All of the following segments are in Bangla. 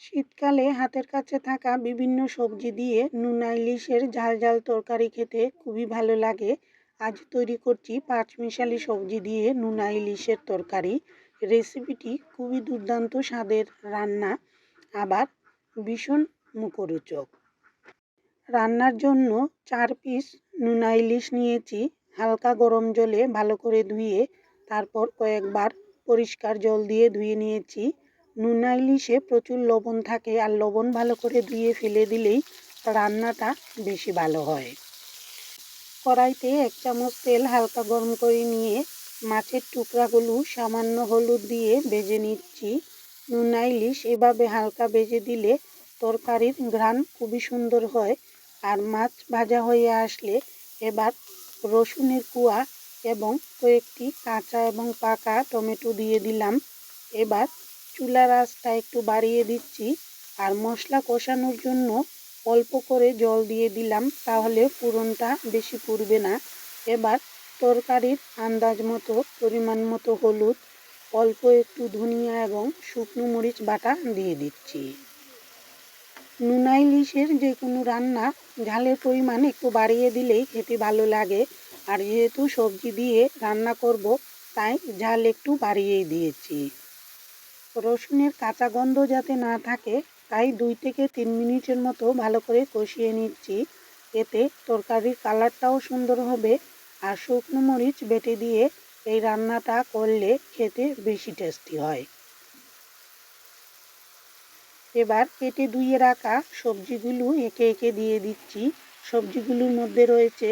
শীতকালে হাতের কাছে থাকা বিভিন্ন সবজি দিয়ে নুনা ইলিশের ঝাল ঝাল তরকারি খেতে খুবই ভালো লাগে। আজ তৈরি করছি পাঁচমিশালি সবজি দিয়ে নুনা ইলিশের তরকারি। রেসিপিটি খুবই দুর্দান্ত স্বাদের রান্না, আবার ভীষণ মুখরোচক। রান্নার জন্য চার পিস নুনা ইলিশ নিয়েছি, হালকা গরম জলে ভালো করে ধুয়ে তারপর কয়েকবার পরিষ্কার জল দিয়ে ধুয়ে নিয়েছি। নুনা ইলিশে প্রচুর লবণ থাকে আর লবণ ভালো করে ধুয়ে ফেলে দিলেই রান্নাটা বেশি ভালো হয়। কড়াইতে এক চামচ তেল হালকা গরম করে নিয়ে মাছের টুকরাগুলো সামান্য হলুদ দিয়ে ভেজে নিচ্ছি। নুনা ইলিশ এভাবে হালকা ভেজে দিলে তরকারির ঘ্রাণ খুবই সুন্দর হয় আর মাছ ভাজা হয়ে আসলে এবার রসুনের কুয়া এবং কয়েকটি কাঁচা এবং পাকা টমেটো দিয়ে দিলাম। এবার চুলার আঁচটা একটু বাড়িয়ে দিচ্ছি আর মশলা কষানোর জন্য অল্প করে জল দিয়ে দিলাম, তাহলে পুরনটা বেশি পুড়বে না। এবার তরকারির আন্দাজ মতো, পরিমাণ মতো হলুদ, অল্প একটু ধনিয়া এবং শুকনো মরিচ বাটা দিয়ে দিচ্ছি। নুনা ইলিশের যে কোনো রান্না ঝালের পরিমাণ একটু বাড়িয়ে দিলেই খেতে ভালো লাগে। আর যেহেতু সবজি দিয়ে রান্না করব, তাই ঝাল একটু বাড়িয়েই দিয়েছি। রসুনের কাঁচা গন্ধ যাতে না থাকে, তাই দুই থেকে তিন মিনিটের মতো ভালো করে কষিয়ে নিচ্ছি। এতে তরকারির কালারটাও সুন্দর হবে আর শুকনো মরিচ বেটে দিয়ে এই রান্নাটা করলে খেতে বেশি টেস্টি হয়। এবার কেটে ধুয়ে রাখা সবজিগুলো একে একে দিয়ে দিচ্ছি। সবজিগুলোর মধ্যে রয়েছে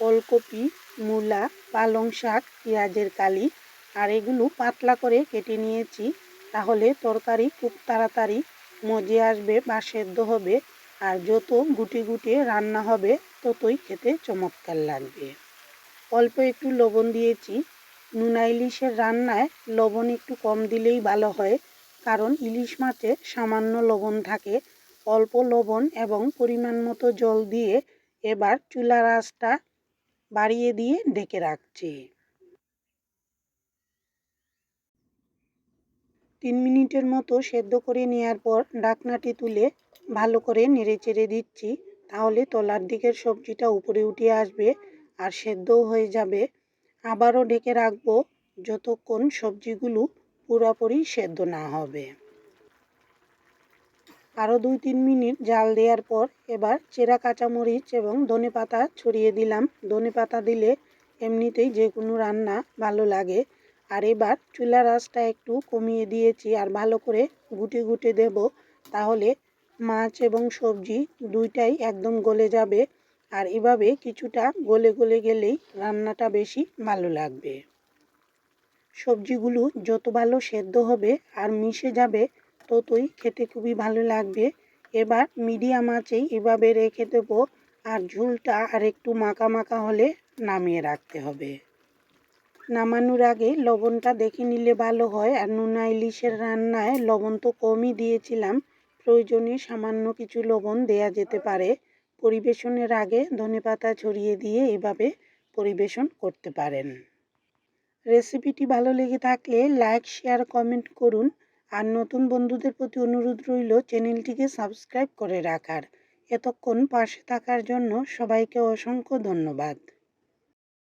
ওলকপি, মূলা, পালং শাক, পেঁয়াজের কালি, আর এগুলো পাতলা করে কেটে নিয়েছি। তাহলে তরকারি খুব তাড়াতাড়ি মজে আসবে বা সেদ্ধ হবে আর যত গুটি গুটি রান্না হবে ততই খেতে চমৎকার লাগবে। অল্প একটু লবণ দিয়েছি। নুনা ইলিশের রান্নায় লবণ একটু কম দিলেই ভালো হয়, কারণ ইলিশ মাছে সামান্য লবণ থাকে। অল্প লবণ এবং পরিমাণ মতো জল দিয়ে এবার চুলার আঁচটা বাড়িয়ে দিয়ে ঢেকে রাখছি। তিন মিনিটের মতো সেদ্ধ করে নেওয়ার পর ডাকনাটি তুলে ভালো করে নেড়ে চেড়ে দিচ্ছি। তাহলে তলার দিকের সবজিটা উপরে উঠে আসবে আর সেদ্ধও হয়ে যাবে। আবারও ঢেকে রাখব যতক্ষণ সবজিগুলো পুরোপুরি সেদ্ধ না হবে। আরও দুই তিন মিনিট জাল দেওয়ার পর এবার চেরা কাঁচামরিচ এবং ধনে পাতা ছড়িয়ে দিলাম। ধনে পাতা দিলে এমনিতেই যে কোনো রান্না ভালো লাগে। আর এবার চুলার আঁচটা একটু কমিয়ে দিয়েছি আর ভালো করে গুটে গুটে দেব, তাহলে মাছ এবং সবজি দুইটাই একদম গলে যাবে। আর এভাবে কিছুটা গলে গলে গেলেই রান্নাটা বেশি ভালো লাগবে। সবজিগুলো যত ভালো সেদ্ধ হবে আর মিশে যাবে, ততই খেতে খুবই ভালো লাগবে। এবার মিডিয়াম আঁচেই এভাবে রেখে দেবো, আর ঝুলটা আর একটু মাখা মাখা হলে নামিয়ে রাখতে হবে। নামানোর আগে লবণটা দেখে নিলে ভালো হয়। আর নুনা ইলিশের রান্নায় লবণ তো কমই দিয়েছিলাম। প্রয়োজনে সামান্য কিছু লবণ দেয়া যেতে পারে। পরিবেশনের আগে ধনেপাতা ছড়িয়ে দিয়ে এভাবে পরিবেশন করতে পারেন। রেসিপিটি ভালো লেগে থাকলে লাইক, শেয়ার, কমেন্ট করুন। আর নতুন বন্ধুদের প্রতি অনুরোধ রইল চ্যানেলটিকে সাবস্ক্রাইব করে রাখার। এতক্ষণ পাশে থাকার জন্য সবাইকে অসংখ্য ধন্যবাদ।